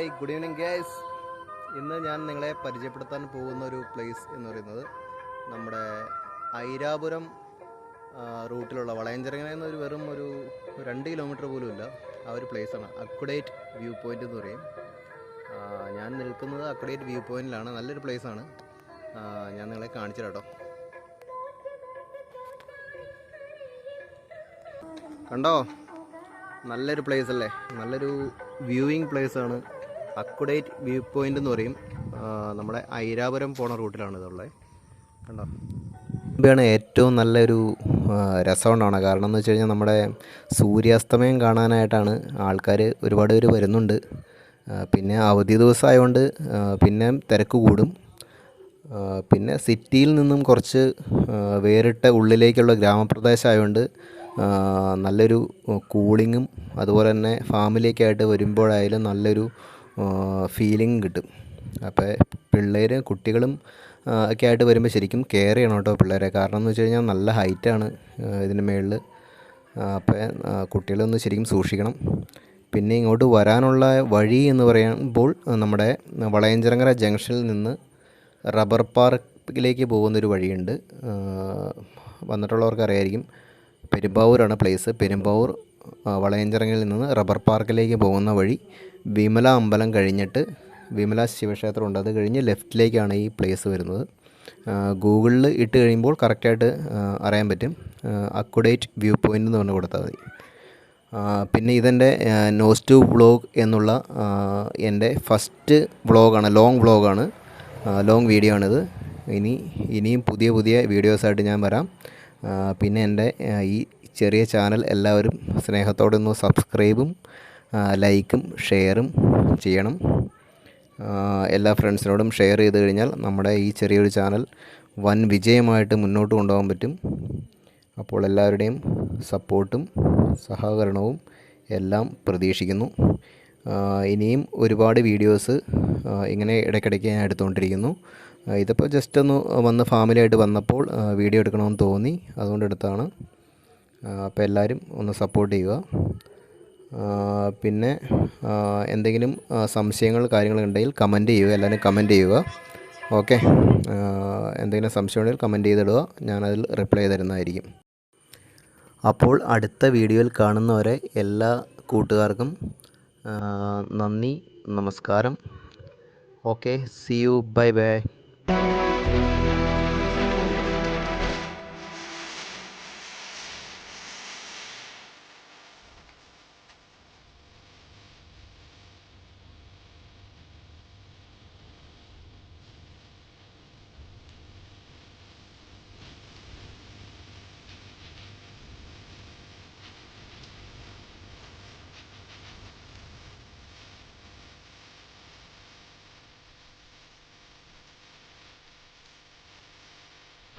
Hi good evening guys. ഇന്ന് ഞാൻ നിങ്ങളെ പരിചയപ്പെടുത്താൻ പോകുന്ന ഒരു പ്ലേസ് എന്ന് പറയുന്നത് നമ്മുടെ ഐരാപുരം റൂട്ടിലുള്ള വളയഞ്ചിറങ്ങന എന്നൊരു വെറും ഒരു രണ്ട് കിലോമീറ്റർ പോലും ആ ഒരു പ്ലേസാണ് അക്കുഡേറ്റ് വ്യൂ പോയിന്റ് എന്ന് പറയും. ഞാൻ നിൽക്കുന്നത് അക്കുഡേറ്റ് വ്യൂ പോയിന്റിലാണ് നല്ലൊരു പ്ലേസാണ് ഞാൻ നിങ്ങളെ കാണിച്ചു കേട്ടോ. കണ്ടോ? നല്ലൊരു പ്ലേസ് അല്ലേ? നല്ലൊരു വ്യൂയിങ് പ്ലേസ് ആണ്. അക്കുഡേറ്റ് വ്യൂ പോയിന്റ് എന്ന് പറയും. നമ്മുടെ ഐരാപുരം പോണ റൂട്ടിലാണ് ഇതുള്ളത്. കണ്ടോ? ാണ് ഏറ്റവും നല്ലൊരു രസമുണ്ടാണ് കാരണം എന്ന് വെച്ച് കഴിഞ്ഞാൽ നമ്മുടെ സൂര്യാസ്തമയം കാണാനായിട്ടാണ് ആൾക്കാർ ഒരുപാട് പേര് വരുന്നുണ്ട്. പിന്നെ അവധി ദിവസമായതുകൊണ്ട് പിന്നെ തിരക്ക് കൂടും. പിന്നെ സിറ്റിയിൽ നിന്നും കുറച്ച് വേറിട്ട ഉള്ളിലേക്കുള്ള ഗ്രാമപ്രദേശമായതുകൊണ്ട് നല്ലൊരു കൂളിങ്ങും അതുപോലെ തന്നെ ഫാമിലിയൊക്കെ ആയിട്ട് വരുമ്പോഴായാലും നല്ലൊരു ഫീലിംഗ് കിട്ടും. അപ്പോൾ പിള്ളേർ കുട്ടികളും ഒക്കെ ആയിട്ട് വരുമ്പോൾ ശരിക്കും കെയർ ചെയ്യണം കേട്ടോ പിള്ളേരെ. കാരണം എന്ന് വെച്ച് കഴിഞ്ഞാൽ നല്ല ഹൈറ്റാണ് ഇതിന് മുകളിൽ അപ്പോൾ കുട്ടികളൊന്ന് ശരിക്കും സൂക്ഷിക്കണം. പിന്നെ ഇങ്ങോട്ട് വരാനുള്ള വഴി എന്ന് പറയുമ്പോൾ നമ്മുടെ വളയഞ്ചിറങ്ങര ജംഗ്ഷനിൽ നിന്ന് റബ്ബർ പാർക്കിലേക്ക് പോകുന്നൊരു വഴിയുണ്ട്. വന്നിട്ടുള്ളവർക്ക് അറിയായിരിക്കും. പെരുമ്പാവൂരാണ് പ്ലേസ് പെരുമ്പാവൂർ വളയഞ്ചിറങ്ങിൽ നിന്ന് റബ്ബർ പാർക്കിലേക്ക് പോകുന്ന വഴി വിമല അമ്പലം കഴിഞ്ഞിട്ട് വിമല ശിവക്ഷേത്രം ഉണ്ട്. അത് കഴിഞ്ഞ് ലെഫ്റ്റിലേക്കാണ് ഈ പ്ലേസ് വരുന്നത്. ഗൂഗിളിൽ ഇട്ട് കഴിയുമ്പോൾ കറക്റ്റായിട്ട് അറിയാൻ പറ്റും. അക്കുഡേറ്റ് വ്യൂ പോയിന്റ് എന്ന് പറഞ്ഞ് കൊടുത്താൽ മതി. പിന്നെ ഇതെന്റെ ടു വ്ളോഗ് എന്നുള്ള എന്റെ ഫസ്റ്റ് വ്ളോഗാണ് ലോങ് വ്ളോഗാണ് ലോങ് വീഡിയോ ആണിത്. ഇനി ഇനിയും പുതിയ പുതിയ വീഡിയോസായിട്ട് ഞാൻ വരാം. പിന്നെ എന്റെ ഈ ചെറിയ ചാനൽ എല്ലാവരും സ്നേഹത്തോടെ ഒന്ന് സബ്സ്ക്രൈബും ലൈക്കും ഷെയറും ചെയ്യണം. എല്ലാ ഫ്രണ്ട്സിനോടും ഷെയർ ചെയ്ത് കഴിഞ്ഞാൽ നമ്മുടെ ഈ ചെറിയൊരു ചാനൽ വൻ വിജയമായിട്ട് മുന്നോട്ട് കൊണ്ടുപോകാൻ പറ്റും. അപ്പോൾ എല്ലാവരുടെയും സപ്പോർട്ടും സഹകരണവും എല്ലാം പ്രതീക്ഷിക്കുന്നു. ഇനിയും ഒരുപാട് വീഡിയോസ് ഇങ്ങനെ ഇടയ്ക്കിടയ്ക്ക് ഞാൻ എടുത്തുകൊണ്ടിരിക്കുന്നു. ഇതിപ്പോൾ ജസ്റ്റ് ഒന്ന് വന്ന് ഫാമിലിയായിട്ട് വന്നപ്പോൾ വീഡിയോ എടുക്കണമെന്ന് തോന്നി. അതുകൊണ്ട് എടുത്താണ്. അപ്പോൾ എല്ലാവരും ഒന്ന് സപ്പോർട്ട് ചെയ്യുക. പിന്നെ എന്തെങ്കിലും സംശയങ്ങൾ സംശയങ്ങൾ കാര്യങ്ങളുണ്ടെങ്കിൽ കമന്റ് ചെയ്യുക. എല്ലാവരും കമന്റ് ചെയ്യുക. ഓക്കെ എന്തെങ്കിലും സംശയം ഉണ്ടെങ്കിൽ കമന്റ് ചെയ്തിടുക. ഞാനതിൽ റിപ്ലൈ തരുന്നതായിരിക്കും. അപ്പോൾ അടുത്ത വീഡിയോയിൽ കാണുന്നവരെ എല്ലാ കൂട്ടുകാർക്കും നന്ദി നമസ്കാരം. Okay see you bye bye